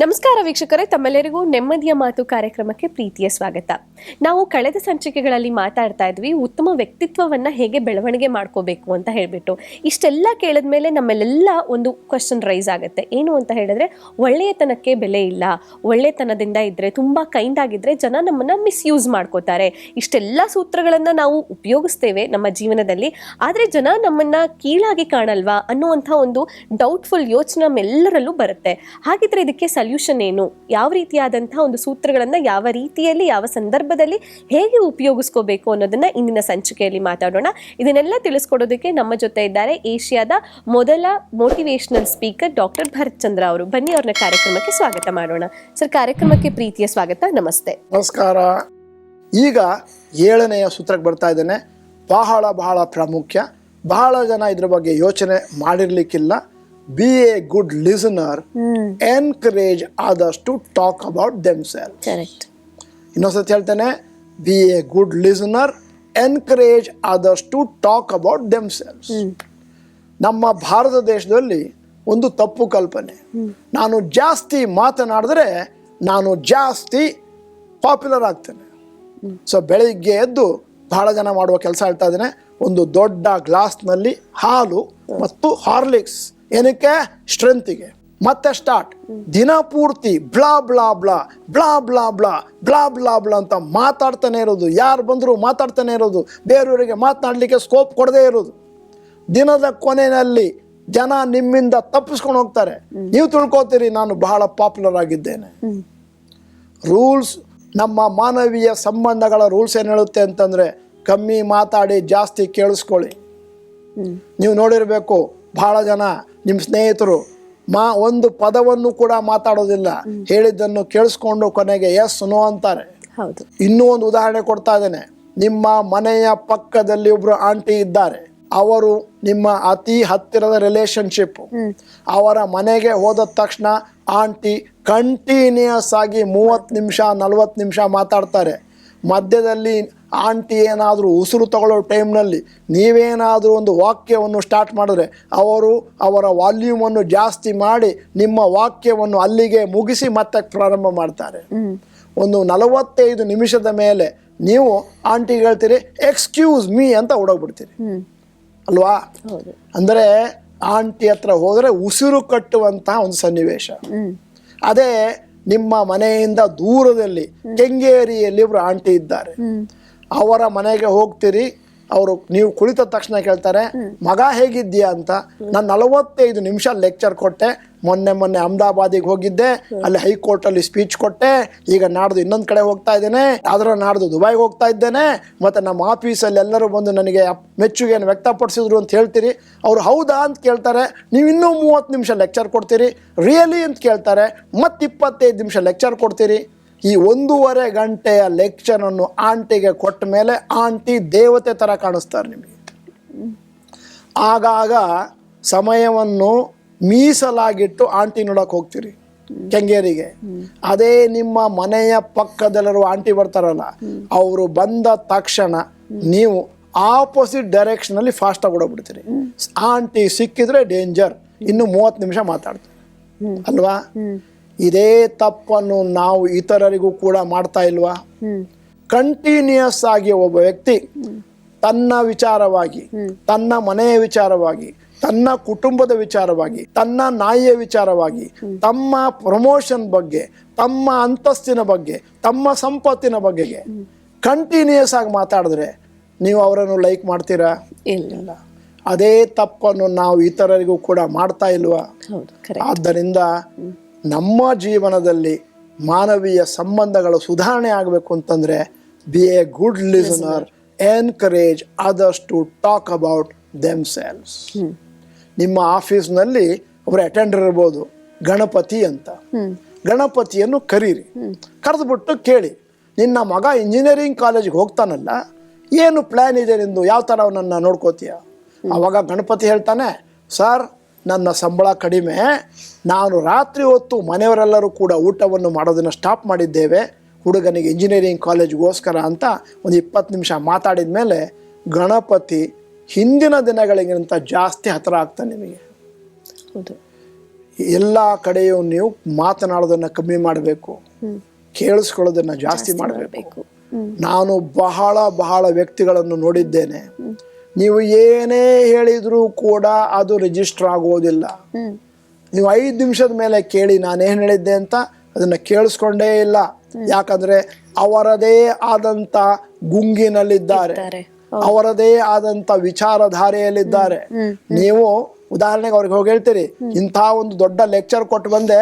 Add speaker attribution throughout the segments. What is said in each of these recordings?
Speaker 1: ನಮಸ್ಕಾರ ವೀಕ್ಷಕರೇ, ತಮ್ಮೆಲ್ಲರಿಗೂ ನೆಮ್ಮದಿಯ ಮಾತು ಕಾರ್ಯಕ್ರಮಕ್ಕೆ ಪ್ರೀತಿಯ ಸ್ವಾಗತ. ನಾವು ಕಳೆದ ಸಂಚಿಕೆಗಳಲ್ಲಿ ಮಾತಾಡ್ತಾ ಇದ್ವಿ, ಉತ್ತಮ ವ್ಯಕ್ತಿತ್ವವನ್ನ ಹೇಗೆ ಬೆಳವಣಿಗೆ ಮಾಡ್ಕೋಬೇಕು ಅಂತ ಹೇಳ್ಬಿಟ್ಟು. ಇಷ್ಟೆಲ್ಲ ಕೇಳಿದ ಮೇಲೆ ನಮ್ಮಲ್ಲೆಲ್ಲ ಒಂದು ಕ್ವಶನ್ ರೈಸ್ ಆಗುತ್ತೆ. ಏನು ಅಂತ ಹೇಳಿದ್ರೆ, ಒಳ್ಳೆಯತನಕ್ಕೆ ಬೆಲೆ ಇಲ್ಲ. ಒಳ್ಳೆತನದಿಂದ ಇದ್ದರೆ ತುಂಬಾ ಕೈಂಡ್ ಆಗಿದ್ದರೆ ಜನ ನಮ್ಮನ್ನ ಮಿಸ್ಯೂಸ್ ಮಾಡ್ಕೋತಾರೆ. ಇಷ್ಟೆಲ್ಲ ಸೂತ್ರಗಳನ್ನ ನಾವು ಉಪಯೋಗಿಸ್ತೇವೆ ನಮ್ಮ ಜೀವನದಲ್ಲಿ. ಆದ್ರೆ ಜನ ನಮ್ಮನ್ನ ಕೀಳಾಗಿ ಕಾಣಲ್ವಾ ಅನ್ನುವಂಥ ಒಂದು ಡೌಟ್ಫುಲ್ ಯೋಚನೆ ನಮ್ಮೆಲ್ಲರಲ್ಲೂ ಬರುತ್ತೆ. ಹಾಗಿದ್ರೆ ಇದಕ್ಕೆ ಸಲ್ಯೂಷನ್ ಏನು? ಯಾವ ರೀತಿಯಾದಂತಹ ಒಂದು ಸೂತ್ರಗಳನ್ನು ಯಾವ ರೀತಿಯಲ್ಲಿ, ಯಾವ ಸಂದರ್ಭದಲ್ಲಿ ಹೇಗೆ ಉಪಯೋಗಿಸ್ಕೋಬೇಕು ಅನ್ನೋದನ್ನ ಇಂದಿನ ಸಂಚಿಕೆಯಲ್ಲಿ ಮಾತಾಡೋಣ. ಇದನ್ನೆಲ್ಲ ತಿಳಿಸ್ಕೊಡೋದಕ್ಕೆ ನಮ್ಮ ಜೊತೆ ಇದ್ದಾರೆ ಏಷ್ಯಾದ ಮೊದಲ motivational speaker doctor Bharat Chandra ಅವರು. ಬನ್ನಿ ಅವ್ರನ್ನ ಕಾರ್ಯಕ್ರಮಕ್ಕೆ ಸ್ವಾಗತ ಮಾಡೋಣ. ಸರ್, ಕಾರ್ಯಕ್ರಮಕ್ಕೆ ಪ್ರೀತಿಯ ಸ್ವಾಗತ. ನಮಸ್ತೆ.
Speaker 2: ನಮಸ್ಕಾರ. ಈಗ ಏಳನೆಯ ಸೂತ್ರಕ್ಕೆ ಬರ್ತಾ ಇದ್ದೇನೆ. ಬಹಳ ಬಹಳ ಪ್ರಾಮುಖ್ಯ. ಬಹಳ ಜನ ಇದ್ರ ಬಗ್ಗೆ ಯೋಚನೆ ಮಾಡಿರ್ಲಿಕ್ಕಿಲ್ಲ. Be a good listener encourage ಆದಷ್ಟು ಟಾಕ್ ಅಬೌಟ್ ದೆಮ್ ಸೆಲ್ ಇನ್ನೊಂದ್ಸತಿ ಹೇಳ್ತೇನೆ be a good listener encourage ಆದಷ್ಟು ಟಾಕ್ ಅಬೌಟ್ ದೆಮ್ ಸೆಲ್ಸ್ ನಮ್ಮ ಭಾರತ ದೇಶದಲ್ಲಿ ಒಂದು ತಪ್ಪು ಕಲ್ಪನೆ. ನಾನು ಜಾಸ್ತಿ ಮಾತನಾಡಿದ್ರೆ ನಾನು ಜಾಸ್ತಿ ಪಾಪ್ಯುಲರ್ ಆಗ್ತೇನೆ. ಸೊ ಬೆಳಿಗ್ಗೆ ಎದ್ದು ಬಹಳ ಜನ ಮಾಡುವ ಕೆಲಸ ಹೇಳ್ತಾ ಇದ್ದೇನೆ ಒಂದು ದೊಡ್ಡ ಗ್ಲಾಸ್ನಲ್ಲಿ ಹಾಲು ಮತ್ತು ಹಾರ್ಲಿಕ್ಸ್ ಏನಕ್ಕೆ? ಸ್ಟ್ರೆಂತಿಗೆ ಮತ್ತೆ ಸ್ಟಾರ್ಟ್ ದಿನ ಪೂರ್ತಿ blah blah blah blah blah blah blah blah blah ಅಂತ ಮಾತಾಡ್ತಾನೆ ಇರೋದು. ಯಾರು ಬಂದರೂ ಮಾತಾಡ್ತಾನೆ ಇರೋದು. ಬೇರೆಯವರಿಗೆ ಮಾತನಾಡಲಿಕ್ಕೆ ಸ್ಕೋಪ್ ಕೊಡದೇ ಇರೋದು. ದಿನದ ಕೊನೆಯಲ್ಲಿ ಜನ ನಿಮ್ಮಿಂದ ತಪ್ಪಿಸ್ಕೊಂಡು ಹೋಗ್ತಾರೆ. ನೀವು ತಿಳ್ಕೊತೀರಿ, ನಾನು ಬಹಳ ಪಾಪ್ಯುಲರ್ ಆಗಿದ್ದೇನೆ. ರೂಲ್ಸ್ ನಮ್ಮ ಮಾನವೀಯ ಸಂಬಂಧಗಳ ರೂಲ್ಸ್ ಏನು ಹೇಳುತ್ತೆ ಅಂತಂದರೆ, ಕಮ್ಮಿ ಮಾತಾಡಿ, ಜಾಸ್ತಿ ಕೇಳಿಸ್ಕೊಳ್ಳಿ. ನೀವು ನೋಡಿರಬೇಕು, ಬಹಳ ಜನ ನಿಮ್ಮ ಸ್ನೇಹಿತರು ಮಾ ಒಂದು ಪದವನ್ನು ಕೂಡ ಮಾತಾಡೋದಿಲ್ಲ. ಹೇಳಿದ್ದನ್ನು ಕೇಳಿಸ್ಕೊಂಡು ಕೊನೆಗೆ ಎಸ್ ನೋ ಅಂತಾರೆ. ಇನ್ನೂ ಒಂದು ಉದಾಹರಣೆ ಕೊಡ್ತಾ ಇದ್ದೇನೆ. ನಿಮ್ಮ ಮನೆಯ ಪಕ್ಕದಲ್ಲಿ ಒಬ್ರು ಆಂಟಿ ಇದ್ದಾರೆ. ಅವರು ನಿಮ್ಮ ಅತಿ ಹತ್ತಿರದ ರಿಲೇಶನ್ಶಿಪ್ ಅವರ ಮನೆಗೆ ಹೋದ ತಕ್ಷಣ ಆಂಟಿ ಕಂಟಿನ್ಯೂಸ್ ಆಗಿ ಮೂವತ್ತು ನಿಮಿಷ ನಲ್ವತ್ತು ನಿಮಿಷ ಮಾತಾಡ್ತಾರೆ. ಮಧ್ಯದಲ್ಲಿ ಆಂಟಿ ಏನಾದರೂ ಉಸಿರು ತಗೊಳ್ಳೋ ಟೈಮ್ನಲ್ಲಿ ನೀವೇನಾದರೂ ಒಂದು ವಾಕ್ಯವನ್ನು ಸ್ಟಾರ್ಟ್ ಮಾಡಿದ್ರೆ ಅವರು ಅವರ ವಾಲ್ಯೂಮನ್ನು ಜಾಸ್ತಿ ಮಾಡಿ ನಿಮ್ಮ ವಾಕ್ಯವನ್ನು ಅಲ್ಲಿಗೆ ಮುಗಿಸಿ ಮತ್ತೆ ಪ್ರಾರಂಭ ಮಾಡ್ತಾರೆ. ಒಂದು ನಲವತ್ತೈದು ನಿಮಿಷದ ಮೇಲೆ ನೀವು ಆಂಟಿ ಹೇಳ್ತೀರಿ ಎಕ್ಸ್ಕ್ಯೂಸ್ ಮೀ ಅಂತ ಓಡೋಗ್ಬಿಡ್ತೀರಿ. ಅಲ್ವಾ? ಅಂದರೆ ಆಂಟಿ ಹತ್ರ ಹೋದರೆ ಉಸಿರು ಕಟ್ಟುವಂತಹ ಒಂದು ಸನ್ನಿವೇಶ. ಅದೇ ನಿಮ್ಮ ಮನೆಯಿಂದ ದೂರದಲ್ಲಿ ಕೆಂಗೇರಿಯಲ್ಲಿ ಒಬ್ರು ಆಂಟಿ ಇದ್ದಾರೆ. ಅವರ ಮನೆಗೆ ಹೋಗ್ತೀರಿ ಅವರು ನೀವು ಕುಳಿತ ತಕ್ಷಣ ಕೇಳ್ತಾರೆ ಮಗ ಹೇಗಿದ್ದೀಯಾ ಅಂತ. ನಾನು ನಲವತ್ತೈದು ನಿಮಿಷ ಲೆಕ್ಚರ್ ಕೊಟ್ಟೆ ಮೊನ್ನೆ ಮೊನ್ನೆ ಅಹಮದಾಬಾದಿಗೆ ಹೋಗಿದ್ದೆ ಅಲ್ಲಿ ಹೈಕೋರ್ಟ್ ಅಲ್ಲಿ ಸ್ಪೀಚ್ ಕೊಟ್ಟೆ ಈಗ ನಾಡ್ದು ಇನ್ನೊಂದು ಕಡೆ ಹೋಗ್ತಾ ಇದ್ದೇನೆ ಆದ್ರೆ ನಾಡ್ದು ದುಬೈಗೆ ಹೋಗ್ತಾ ಇದ್ದೇನೆ ಮತ್ತೆ ನಮ್ಮ ಆಫೀಸಲ್ಲಿ ಎಲ್ಲರೂ ಬಂದು ನನಗೆ ಮೆಚ್ಚುಗೆಯನ್ನು ವ್ಯಕ್ತಪಡಿಸಿದ್ರು ಅಂತ ಹೇಳ್ತೀರಿ. ಅವ್ರು ಹೌದಾ ಅಂತ ಕೇಳ್ತಾರೆ ನೀವು ಇನ್ನೂ ಮೂವತ್ತು ನಿಮಿಷ ಲೆಕ್ಚರ್ ಕೊಡ್ತೀರಿ ರಿಯಲಿ ಅಂತ ಕೇಳ್ತಾರೆ ಮತ್ತೆ ಇಪ್ಪತ್ತೈದು ನಿಮಿಷ ಲೆಕ್ಚರ್ ಕೊಡ್ತೀರಿ. ಈ ಒಂದೂವರೆ ಗಂಟೆಯ ಲೆಕ್ಚರನ್ನು ಆಂಟಿಗೆ ಕೊಟ್ಟ ಮೇಲೆ ಆಂಟಿ ದೇವತೆ ಥರ ಕಾಣಿಸ್ತಾರೆ ನಿಮಗೆ. ಆಗಾಗ ಸಮಯವನ್ನು ಮೀಸಲಾಗಿಟ್ಟು ಆಂಟಿ ನೋಡಕ್ಕೆ ಹೋಗ್ತೀರಿ ಕೆಂಗೇರಿಗೆ. ಅದೇ ನಿಮ್ಮ ಮನೆಯ ಪಕ್ಕದಲ್ಲಿರುವ ಆಂಟಿ ಬರ್ತಾರಲ್ಲ, ಅವರು ಬಂದ ತಕ್ಷಣ ನೀವು ಆಪೋಸಿಟ್ ಡೈರೆಕ್ಷನ್ ಅಲ್ಲಿ ಫಾಸ್ಟ್ ಆಗಿ ಓಡೋಗ್ಬಿಡ್ತೀರಿ. ಆಂಟಿ ಸಿಕ್ಕಿದ್ರೆ ಡೇಂಜರ್ ಇನ್ನು ಮೂವತ್ತು ನಿಮಿಷ ಮಾತಾಡ್ತೀರಿ. ಅಲ್ವಾ? ಇದೇ ತಪ್ಪನ್ನು ನಾವು ಇತರರಿಗೂ ಕೂಡ ಮಾಡ್ತಾ ಇಲ್ವಾ? ಕಂಟಿನ್ಯೂಸ್ ಆಗಿ ಒಬ್ಬ ವ್ಯಕ್ತಿ ತನ್ನ ವಿಚಾರವಾಗಿ ತನ್ನ ಮನೆಯ ವಿಚಾರವಾಗಿ ತನ್ನ ಕುಟುಂಬದ ವಿಚಾರವಾಗಿ ತನ್ನ ನಾಯಿಯ ವಿಚಾರವಾಗಿ ತಮ್ಮ ಪ್ರಮೋಷನ್ ಬಗ್ಗೆ ತಮ್ಮ ಅಂತಸ್ತಿನ ಬಗ್ಗೆ ತಮ್ಮ ಸಂಪತ್ತಿನ ಬಗ್ಗೆಗೆ ಕಂಟಿನ್ಯೂಸ್ ಆಗಿ ಮಾತಾಡಿದ್ರೆ ನೀವು ಅವರನ್ನು ಲೈಕ್ ಮಾಡ್ತೀರಾ?
Speaker 1: ಇಲ್ಲ
Speaker 2: ಅದೇ ತಪ್ಪನ್ನು ನಾವು ಇತರರಿಗೂ ಕೂಡ ಮಾಡ್ತಾ ಇಲ್ವಾ? ಆದ್ದರಿಂದ ನಮ್ಮ ಜೀವನದಲ್ಲಿ ಮಾನವೀಯ ಸಂಬಂಧಗಳು ಸುಧಾರಣೆ ಆಗಬೇಕು ಅಂತಂದರೆ be a good listener encourage others to talk about themselves ನಿಮ್ಮ ಆಫೀಸ್ನಲ್ಲಿ ಒಬ್ಬರು ಅಟೆಂಡರ್ ಇರ್ಬೋದು ಗಣಪತಿ ಅಂತ. ಗಣಪತಿಯನ್ನು ಕರೀರಿ. ಕರೆದುಬಿಟ್ಟು ಕೇಳಿ. ನಿನ್ನ ಮಗ ಇಂಜಿನಿಯರಿಂಗ್ ಕಾಲೇಜಿಗೆ ಹೋಗ್ತಾನಲ್ಲ ಏನು ಪ್ಲ್ಯಾನ್ ಇದೆ ನಿಂದು? ಯಾವ ಥರ ಅವನನ್ನು ನೋಡ್ಕೋತೀಯ? ಅವಾಗ ಗಣಪತಿ ಹೇಳ್ತಾನೆ ಸರ್ ನನ್ನ ಸಂಬಳ ಕಡಿಮೆ ನಾನು ರಾತ್ರಿ ಹೊತ್ತು ಮನೆಯವರೆಲ್ಲರೂ ಕೂಡ ಊಟವನ್ನು ಮಾಡೋದನ್ನು ಸ್ಟಾಪ್ ಮಾಡಿದ್ದೇವೆ. ಹುಡುಗನಿಗೆ ಇಂಜಿನಿಯರಿಂಗ್ ಕಾಲೇಜ್ಗೋಸ್ಕರ ಅಂತ ಒಂದು ಇಪ್ಪತ್ತು ನಿಮಿಷ ಮಾತಾಡಿದ ಮೇಲೆ ಗಣಪತಿ ಹಿಂದಿನ ದಿನಗಳಿಗಿಂತ ಜಾಸ್ತಿ ಹತ್ತಿರ ಆಗ್ತಾನೆ ನಿಮಗೆ.
Speaker 1: ಹೌದು.
Speaker 2: ಎಲ್ಲ ಕಡೆಯೂ ನೀವು ಮಾತನಾಡೋದನ್ನು ಕಮ್ಮಿ ಮಾಡಬೇಕು. ಕೇಳಿಸ್ಕೊಳ್ಳೋದನ್ನು ಜಾಸ್ತಿ ಮಾಡಬೇಕು. ನಾನು ಬಹಳ ಬಹಳ ವ್ಯಕ್ತಿಗಳನ್ನು ನೋಡಿದ್ದೇನೆ. ನೀವು ಏನೇ ಹೇಳಿದರೂ ಕೂಡ ಅದು ರಿಜಿಸ್ಟರ್ ಆಗೋದಿಲ್ಲ. ನೀವು ಐದು ನಿಮಿಷದ ಮೇಲೆ ಕೇಳಿ ನಾನೇನು ಹೇಳಿದ್ದೆ ಅಂತ ಅದನ್ನ ಕೇಳಿಸ್ಕೊಂಡೇ ಇಲ್ಲ. ಯಾಕಂದ್ರೆ ಅವರದೇ ಆದಂತ ಗುಂಗಿನಲ್ಲಿದ್ದಾರೆ. ಅವರದೇ ಆದಂತ ವಿಚಾರಧಾರೆಯಲ್ಲಿದ್ದಾರೆ. ನೀವು ಉದಾಹರಣೆಗೆ ಅವ್ರಿಗೆ ಹೋಗಿ ಹೇಳ್ತೀರಿ ಇಂಥ ಒಂದು ದೊಡ್ಡ ಲೆಕ್ಚರ್ ಕೊಟ್ಟು ಬಂದೆ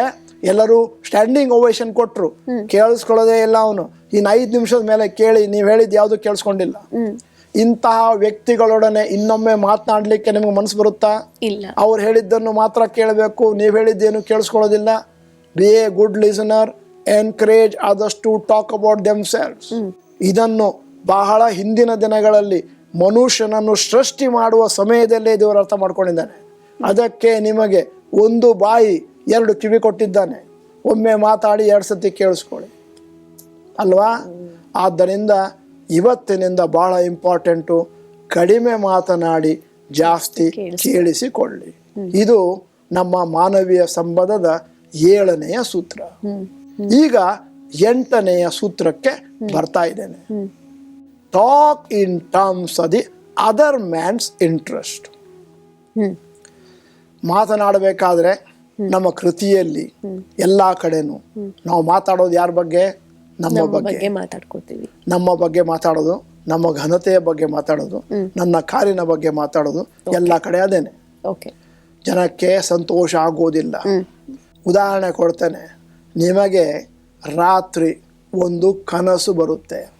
Speaker 2: ಎಲ್ಲರೂ ಸ್ಟ್ಯಾಂಡಿಂಗ್ ಓವೇಶನ್ ಕೊಟ್ರು. ಕೇಳಿಸ್ಕೊಳ್ಳೋದೇ ಇಲ್ಲ ಅವನು. ಇನ್ನು ಐದು ನಿಮಿಷದ ಮೇಲೆ ಕೇಳಿ ನೀವು ಹೇಳಿದ್ದು ಯಾವುದು ಕೇಳಿಸ್ಕೊಂಡಿಲ್ಲ. ಇಂತಹ ವ್ಯಕ್ತಿಗಳೊಡನೆ ಇನ್ನೊಮ್ಮೆ ಮಾತನಾಡಲಿಕ್ಕೆ ನಿಮ್ಗೆ ಮನಸ್ಸು ಬರುತ್ತಾ?
Speaker 1: ಇಲ್ಲ.
Speaker 2: ಅವ್ರು ಹೇಳಿದ್ದನ್ನು ಮಾತ್ರ ಕೇಳಬೇಕು ನೀವು ಹೇಳಿದ್ದೇನು ಕೇಳಿಸ್ಕೊಳ್ಳೋದಿಲ್ಲ. Be a good listener encourage ಆದಷ್ಟು ಟಾಕ್ ಅಬೌಟ್ ದೆಮ್ ಸೆಲ್ಸ್ ಇದನ್ನು ಬಹಳ ಹಿಂದಿನ ದಿನಗಳಲ್ಲಿ ಮನುಷ್ಯನನ್ನು ಸೃಷ್ಟಿ ಮಾಡುವ ಸಮಯದಲ್ಲೇ ದೇವರು ಅರ್ಥ ಮಾಡ್ಕೊಂಡಿದ್ದಾನೆ. ಅದಕ್ಕೆ ನಿಮಗೆ ಒಂದು ಬಾಯಿ ಎರಡು ಕಿವಿ ಕೊಟ್ಟಿದ್ದಾನೆ. ಒಮ್ಮೆ ಮಾತಾಡಿ ಎರಡು ಸತಿ ಕೇಳಿಸ್ಕೊಳ್ಳಿ. ಅಲ್ವಾ? ಆದ್ದರಿಂದ ಇವತ್ತಿನಿಂದ ಬಹಳ ಇಂಪಾರ್ಟೆಂಟು. ಕಡಿಮೆ ಮಾತನಾಡಿ ಜಾಸ್ತಿ ಕೇಳಿಸಿಕೊಳ್ಳಿ. ಇದು ನಮ್ಮ ಮಾನವೀಯ ಸಂಬಂಧದ ಏಳನೆಯ ಸೂತ್ರ. ಈಗ ಎಂಟನೆಯ ಸೂತ್ರಕ್ಕೆ ಬರ್ತಾ ಇದ್ದೇನೆ. Talk in terms of the other man's interest ಮಾತನಾಡಬೇಕಾದ್ರೆ ನಮ್ಮ ಕೃತಿಯಲ್ಲಿ ಎಲ್ಲ ಕಡೆನೂ ನಾವು ಮಾತಾಡೋದು ಯಾರ ಬಗ್ಗೆ? ನಮ್ಮ ಬಗ್ಗೆ
Speaker 1: ಮಾತಾಡ್ಕೊತೀವಿ.
Speaker 2: ನಮ್ಮ ಬಗ್ಗೆ ಮಾತಾಡೋದು ನಮ್ಮ ಘನತೆಯ ಬಗ್ಗೆ ಮಾತಾಡೋದು ನನ್ನ ಕಾರಿನ ಬಗ್ಗೆ ಮಾತಾಡೋದು ಎಲ್ಲ ಕಡೆ ಅದೇನೆ.
Speaker 1: ಓಕೆ
Speaker 2: ಜನಕ್ಕೆ ಸಂತೋಷ ಆಗೋದಿಲ್ಲ. ಉದಾಹರಣೆ ಕೊಡ್ತೇನೆ ನಿಮಗೆ ರಾತ್ರಿ ಒಂದು ಕನಸು ಬರುತ್ತೆ.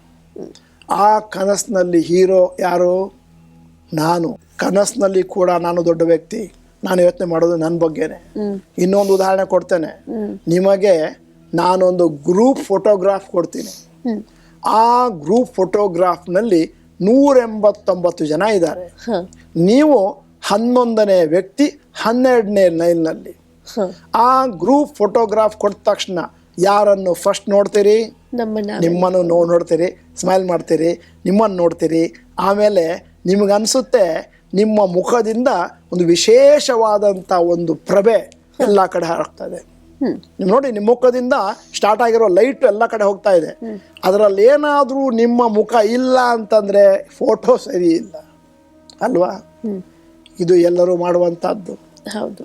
Speaker 2: ಆ ಕನಸಿನಲ್ಲಿ ಹೀರೋ ಯಾರು? ನಾನು. ಕನಸಿನಲ್ಲಿ ಕೂಡ ನಾನು ದೊಡ್ಡ ವ್ಯಕ್ತಿ. ನಾನು ಯೋಚನೆ ಮಾಡೋದು ನನ್ನ ಬಗ್ಗೆನೆ. ಇನ್ನೊಂದು ಉದಾಹರಣೆ ಕೊಡ್ತೇನೆ. ನಿಮಗೆ ನಾನೊಂದು ಗ್ರೂಪ್ ಫೋಟೋಗ್ರಾಫ್ ಕೊಡ್ತೀನಿ. ಆ ಗ್ರೂಪ್ ಫೋಟೋಗ್ರಾಫ್ನಲ್ಲಿ ನೂರ ಎಂಬತ್ತೊಂಬತ್ತು ಜನ ಇದ್ದಾರೆ. ನೀವು ಹನ್ನೊಂದನೇ ವ್ಯಕ್ತಿ ಹನ್ನೆರಡನೇ ಲೈನ್ನಲ್ಲಿ ಆ ಗ್ರೂಪ್ ಫೋಟೋಗ್ರಾಫ್ ಕೊಟ್ಟ ತಕ್ಷಣ ಯಾರನ್ನು ಫಸ್ಟ್ ನೋಡ್ತೀರಿ?
Speaker 1: ನಮ್ಮನ್ನ
Speaker 2: ನೋ ನೋಡ್ತೀರಿ ಸ್ಮೈಲ್ ಮಾಡ್ತೀರಿ ನಿಮ್ಮನ್ನು ನೋಡ್ತೀರಿ. ಆಮೇಲೆ ನಿಮಗನ್ಸುತ್ತೆ ನಿಮ್ಮ ಮುಖದಿಂದ ಒಂದು ವಿಶೇಷವಾದಂಥ ಒಂದು ಪ್ರಭೆ ಎಲ್ಲ ಕಡೆ
Speaker 1: ಹಾಕ್ತದೆ
Speaker 2: ನೀವು ನೋಡಿ ನಿಮ್ಮ ಮುಖದಿಂದ ಸ್ಟಾರ್ಟ್ ಆಗಿರೋ ಲೈಟ್ ಎಲ್ಲ ಕಡೆ ಹೋಗ್ತಾ ಇದೆ. ಅದರಲ್ಲಿ ಏನಾದರೂ ನಿಮ್ಮ ಮುಖ ಇಲ್ಲ ಅಂತಂದ್ರೆ ಫೋಟೋ ಸರಿ ಇಲ್ಲ. ಅಲ್ವಾ? ಇದು ಎಲ್ಲರೂ ಮಾಡುವಂಥದ್ದು.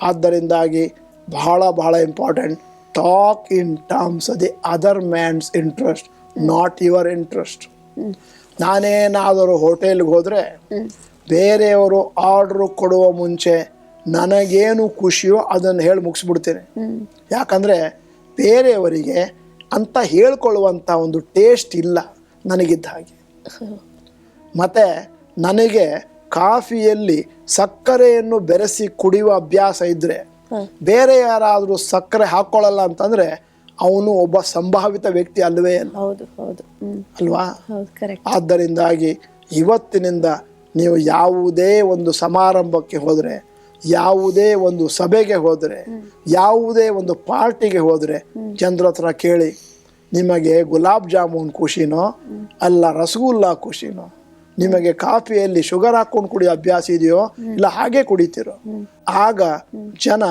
Speaker 2: ಆದ್ದರಿಂದಾಗಿ ಬಹಳ ಬಹಳ important talk in terms the other man's interest not your interest ನಾನೇನಾದರೂ ಹೋಟೆಲ್ಗೆ ಹೋದರೆ ಬೇರೆಯವರು ಆರ್ಡ್ರು ಕೊಡುವ ಮುಂಚೆ ನನಗೇನು ಖುಷಿಯೋ ಅದನ್ನು ಹೇಳಿ ಮುಗಿಸ್ಬಿಡ್ತೇನೆ. ಯಾಕಂದರೆ ಬೇರೆಯವರಿಗೆ ಅಂತ ಹೇಳ್ಕೊಳ್ಳುವಂಥ ಒಂದು ಟೇಸ್ಟ್ ಇಲ್ಲ ನನಗಿದ್ದ ಹಾಗೆ. ಮತ್ತು ನನಗೆ ಕಾಫಿಯಲ್ಲಿ ಸಕ್ಕರೆಯನ್ನು ಬೆರೆಸಿ ಕುಡಿಯುವ ಅಭ್ಯಾಸ ಇದ್ದರೆ ಬೇರೆ ಯಾರಾದರೂ ಸಕ್ಕರೆ ಹಾಕ್ಕೊಳ್ಳಲ್ಲ ಅಂತಂದರೆ ಅವನು ಒಬ್ಬ ಸಂಭಾವಿತ ವ್ಯಕ್ತಿ ಅಲ್ಲವೇ ಅಲ್ಲ.
Speaker 1: ಹೌದು ಹೌದು.
Speaker 2: ಅಲ್ವಾ? ಆದ್ದರಿಂದಾಗಿ ಇವತ್ತಿನಿಂದ ನೀವು ಯಾವುದೇ ಒಂದು ಸಮಾರಂಭಕ್ಕೆ ಹೋದರೆ ಯಾವುದೇ ಒಂದು ಸಭೆಗೆ ಹೋದರೆ ಯಾವುದೇ ಒಂದು ಪಾರ್ಟಿಗೆ ಹೋದರೆ ಜನರ ಹತ್ರ ಕೇಳಿ ನಿಮಗೆ ಗುಲಾಬ್ ಜಾಮೂನ್ ಖುಷಿನೋ ಅಲ್ಲ ರಸಗುಲ್ಲ ಖುಷಿನೋ ನಿಮಗೆ ಕಾಫಿಯಲ್ಲಿ ಶುಗರ್ ಹಾಕೊಂಡು ಕುಡಿಯೋ ಅಭ್ಯಾಸ ಇದೆಯೋ ಇಲ್ಲ ಹಾಗೆ ಕುಡಿತೀರೋ ಆಗ ಜನ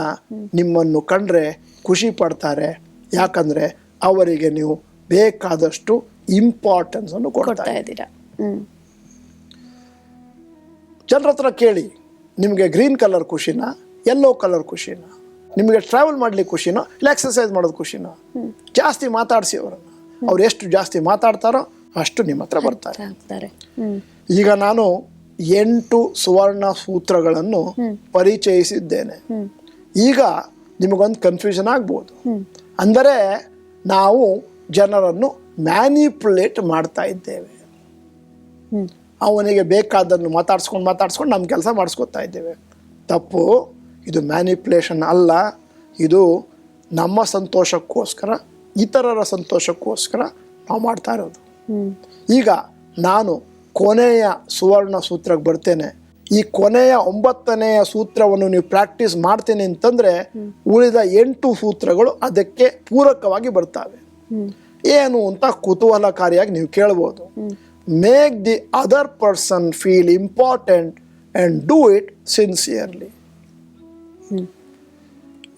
Speaker 2: ನಿಮ್ಮನ್ನು ಕಂಡ್ರೆ ಖುಷಿ ಪಡ್ತಾರೆ. ಯಾಕಂದ್ರೆ ಅವರಿಗೆ ನೀವು ಬೇಕಾದಷ್ಟು ಇಂಪಾರ್ಟೆನ್ಸ್ ಅನ್ನು ಕೊಡ್ತಾ
Speaker 1: ಇದ್ದೀರಾ.
Speaker 2: ಜನರ ಹತ್ರ ಕೇಳಿ ನಿಮಗೆ ಗ್ರೀನ್ ಕಲರ್ ಖುಷಿನಾ ಎಲ್ಲೋ ಕಲರ್ ಖುಷಿನಾ? ನಿಮಗೆ ಟ್ರಾವೆಲ್ ಮಾಡ್ಲಿಕ್ಕೆ ಖುಷಿನೋ ಇಲ್ಲ ಎಕ್ಸಸೈಸ್ ಮಾಡೋದು ಖುಷಿನೋ? ಜಾಸ್ತಿ ಮಾತಾಡಿಸಿ ಅವರನ್ನು. ಅವ್ರು ಎಷ್ಟು ಜಾಸ್ತಿ ಮಾತಾಡ್ತಾರೋ ಅಷ್ಟು ನಿಮ್ಮ ಹತ್ರ ಬರ್ತಾರೆ. ಈಗ ನಾನು ಎಂಟು ಸುವರ್ಣ ಸೂತ್ರಗಳನ್ನು ಪರಿಚಯಿಸಿದ್ದೇನೆ. ಈಗ ನಿಮಗೊಂದು ಕನ್ಫ್ಯೂಷನ್ ಆಗ್ಬೋದು. ಅಂದರೆ ನಾವು ಜನರನ್ನು ಮ್ಯಾನಿಪುಲೇಟ್ ಮಾಡ್ತಾ ಇದ್ದೇವೆ. ಅವನಿಗೆ ಬೇಕಾದನ್ನು ಮಾತಾಡ್ಸ್ಕೊಂಡು ಮಾತಾಡ್ಸ್ಕೊಂಡು ನಮ್ಮ ಕೆಲಸ ಮಾಡಿಸ್ಕೊತಾ ಇದ್ದೇವೆ. ತಪ್ಪು. ಇದು ಮ್ಯಾನಿಪ್ಯುಲೇಷನ್ ಅಲ್ಲ. ಇದು ನಮ್ಮ ಸಂತೋಷಕ್ಕೋಸ್ಕರ ಇತರರ ಸಂತೋಷಕ್ಕೋಸ್ಕರ ನಾವು ಮಾಡ್ತಾ ಇರೋದು. ಈಗ ನಾನು ಕೊನೆಯ ಸುವರ್ಣ ಸೂತ್ರಕ್ಕೆ ಬರ್ತೇನೆ. ಈ ಕೊನೆಯ ಒಂಬತ್ತನೆಯ ಸೂತ್ರವನ್ನು ನೀವು ಪ್ರಾಕ್ಟೀಸ್ ಮಾಡ್ತೀನಿ ಅಂತಂದ್ರೆ ಉಳಿದ ಎಂಟು ಸೂತ್ರಗಳು ಅದಕ್ಕೆ ಪೂರಕವಾಗಿ ಬರ್ತವೆ. ಏನು ಅಂತ ಕುತೂಹಲಕಾರಿಯಾಗಿ ನೀವು ಕೇಳ್ಬೋದು. Make the other person feel important and do it sincerely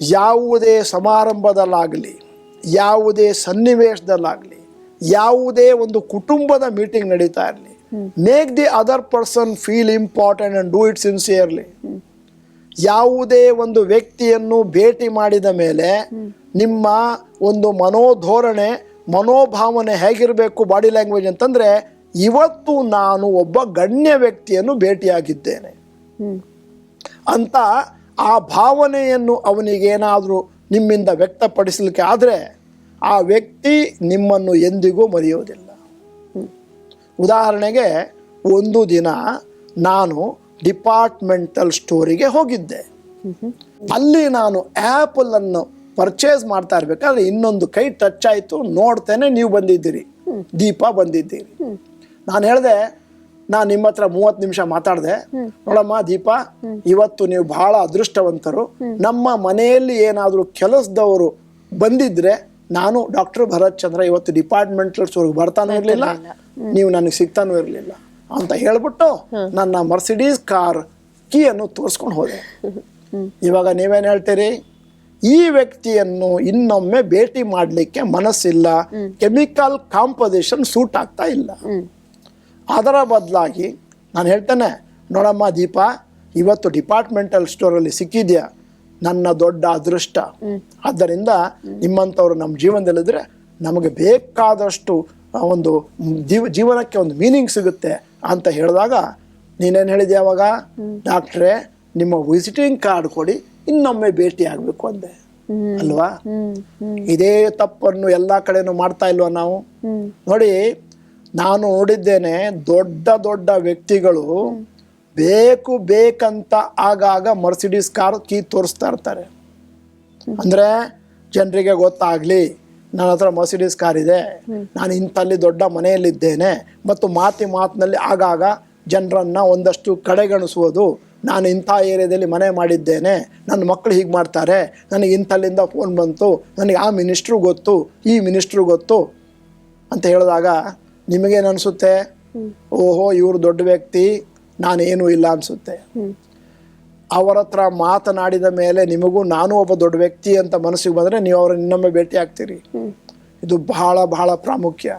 Speaker 2: ಯಾವುದೇ ಸಮಾರಂಭದಲ್ಲಾಗಲಿ ಯಾವುದೇ ಸನ್ನಿವೇಶದಲ್ಲಾಗಲಿ ಯಾವುದೇ ಒಂದು ಕುಟುಂಬದ ಮೀಟಿಂಗ್ ನಡೀತಾ ಇರಲಿ make the other person feel important and do it sincerely ಯಾವುದೇ ಒಂದು ವ್ಯಕ್ತಿಯನ್ನು ಭೇಟಿ ಮಾಡಿದ ಮೇಲೆ ನಿಮ್ಮ ಒಂದು ಮನೋಧೋರಣೆ ಮನೋಭಾವನೆ ಹೇಗಿರಬೇಕು ಬಾಡಿ ಲ್ಯಾಂಗ್ವೇಜ್ ಅಂತಂದ್ರೆ ಇವತ್ತು ನಾನು ಒಬ್ಬ ಗಣ್ಯ ವ್ಯಕ್ತಿಯನ್ನು ಭೇಟಿಯಾಗಿದ್ದೇನೆ. ಅಂತ ಆ ಭಾವನೆಯನ್ನು ಅವನಿಗೇನಾದರೂ ನಿಮ್ಮಿಂದ ವ್ಯಕ್ತಪಡಿಸಲಿಕ್ಕೆ ಆದರೆ ಆ ವ್ಯಕ್ತಿ ನಿಮ್ಮನ್ನು ಎಂದಿಗೂ ಮರೆಯೋದಿಲ್ಲ ಉದಾಹರಣೆಗೆ ಒಂದು ದಿನ ನಾನು ಡಿಪಾರ್ಟ್ಮೆಂಟಲ್ ಸ್ಟೋರಿಗೆ ಹೋಗಿದ್ದೆ. ಅಲ್ಲಿ ನಾನು ಆ್ಯಪಲನ್ನು ಪರ್ಚೇಸ್ ಮಾಡ್ತಾ ಇರ್ಬೇಕಾದ್ರೆ ಇನ್ನೊಂದು ಕೈ ಟಚ್ ಆಯಿತು ನೋಡ್ತೇನೆ ನೀವು ಬಂದಿದ್ದೀರಿ. ದೀಪ ಬಂದಿದ್ದೀರಿ. ನಾನು ಹೇಳಿದೆ ನಾನು ನಿಮ್ಮ ಹತ್ರ ಮೂವತ್ತು ನಿಮಿಷ ಮಾತಾಡಿದೆ. ನೋಡಮ್ಮ ದೀಪ ಇವತ್ತು ನೀವು ಬಹಳ ಅದೃಷ್ಟವಂತರು. ನಮ್ಮ ಮನೆಯಲ್ಲಿ ಏನಾದರೂ ಕೆಲಸದವರು ಬಂದಿದ್ರೆ ನಾನು ಡಾಕ್ಟರ್ ಭರತ್ ಚಂದ್ರ ಇವತ್ತು ಡಿಪಾರ್ಟ್ಮೆಂಟ್ ಅವ್ರಿಗೆ ಬರ್ತಾನೂ ಇರಲಿಲ್ಲ. ನೀವು ನನಗೆ ಸಿಗ್ತಾನೂ ಇರಲಿಲ್ಲ ಅಂತ ಹೇಳ್ಬಿಟ್ಟು ನನ್ನ ಮರ್ಸಿಡೀಸ್ ಕಾರ್ ಕೀಯನ್ನು ತೋರಿಸ್ಕೊಂಡು ಹೋದೆ. ಇವಾಗ ನೀವೇನು ಹೇಳ್ತೀರಿ? ಈ ವ್ಯಕ್ತಿಯನ್ನು ಇನ್ನೊಮ್ಮೆ ಭೇಟಿ ಮಾಡಲಿಕ್ಕೆ ಮನಸ್ಸಿಲ್ಲ. ಕೆಮಿಕಲ್ ಕಾಂಪೋಸಿಷನ್ ಸೂಟ್ ಆಗ್ತಾ ಇಲ್ಲ. ಅದರ ಬದಲಾಗಿ ನಾನು ಹೇಳ್ತೇನೆ ನೋಡಮ್ಮ ದೀಪ ಇವತ್ತು ಡಿಪಾರ್ಟ್ಮೆಂಟಲ್ ಸ್ಟೋರಲ್ಲಿ ಸಿಕ್ಕಿದ್ಯಾ? ನನ್ನ ದೊಡ್ಡ ಅದೃಷ್ಟ. ಆದ್ದರಿಂದ ನಿಮ್ಮಂಥವ್ರು ನಮ್ಮ ಜೀವನದಲ್ಲಿದ್ರೆ ನಮಗೆ ಬೇಕಾದಷ್ಟು ಒಂದು ಜೀವ ಜೀವನಕ್ಕೆ ಒಂದು ಮೀನಿಂಗ್ ಸಿಗುತ್ತೆ ಅಂತ ಹೇಳಿದಾಗ ನೀನೇನು ಹೇಳಿದೆ ಅವಾಗ? ಡಾಕ್ಟ್ರೇ ನಿಮ್ಮ ವಿಸಿಟಿಂಗ್ ಕಾರ್ಡ್ ಕೊಡಿ ಇನ್ನೊಮ್ಮೆ ಭೇಟಿ ಆಗಬೇಕು ಅಂದೆ. ಅಲ್ವಾ? ಇದೇ ತಪ್ಪನ್ನು ಎಲ್ಲ ಕಡೆನೂ ಮಾಡ್ತಾ ಇಲ್ವಾ ನಾವು? ನೋಡಿ ನಾನು ನೋಡಿದ್ದೇನೆ ದೊಡ್ಡ ದೊಡ್ಡ ವ್ಯಕ್ತಿಗಳು ಬೇಕು ಬೇಕಂತ ಆಗಾಗ ಮರ್ಸಿಡೀಸ್ ಕಾರ್ ಕೀ ತೋರಿಸ್ತಾ ಇರ್ತಾರೆ. ಅಂದರೆ ಜನರಿಗೆ ಗೊತ್ತಾಗಲಿ, ನನ್ನ ಹತ್ರ ಮರ್ಸಿಡೀಸ್ ಕಾರ್ ಇದೆ. ನಾನು ಇಂಥಲ್ಲಿ ದೊಡ್ಡ ಮನೆಯಲ್ಲಿದ್ದೇನೆ ಮತ್ತು ಮಾತಿ ಮಾತಿನಲ್ಲಿ ಆಗಾಗ ಜನರನ್ನು ಒಂದಷ್ಟು ಕಡೆಗಣಿಸುವುದು ನಾನು ಇಂಥ ಏರಿಯಾದಲ್ಲಿ ಮನೆ ಮಾಡಿದ್ದೇನೆ. ನನ್ನ ಮಕ್ಕಳು ಹೀಗೆ ಮಾಡ್ತಾರೆ. ನನಗೆ ಇಂಥಲ್ಲಿಂದ ಫೋನ್ ಬಂತು. ನನಗೆ ಆ ಮಿನಿಸ್ಟ್ರು ಗೊತ್ತು, ಈ ಮಿನಿಸ್ಟ್ರು ಗೊತ್ತು ಅಂತ ಹೇಳಿದಾಗ ನಿಮಗೇನು ಅನಿಸುತ್ತೆ ಓಹೋ ಇವರು ದೊಡ್ಡ ವ್ಯಕ್ತಿ ನಾನೇನು ಇಲ್ಲ ಅನಿಸುತ್ತೆ. ಅವರ ಹತ್ರ ಮಾತನಾಡಿದ ಮೇಲೆ ನಿಮಗೂ ನಾನು ಒಬ್ಬ ದೊಡ್ಡ ವ್ಯಕ್ತಿ ಅಂತ ಮನಸ್ಸಿಗೆ ಬಂದರೆ ನೀವು ಅವ್ರನ್ನ ಇನ್ನೊಮ್ಮೆ ಭೇಟಿ ಆಗ್ತೀರಿ. ಇದು ಬಹಳ ಬಹಳ ಪ್ರಾಮುಖ್ಯ.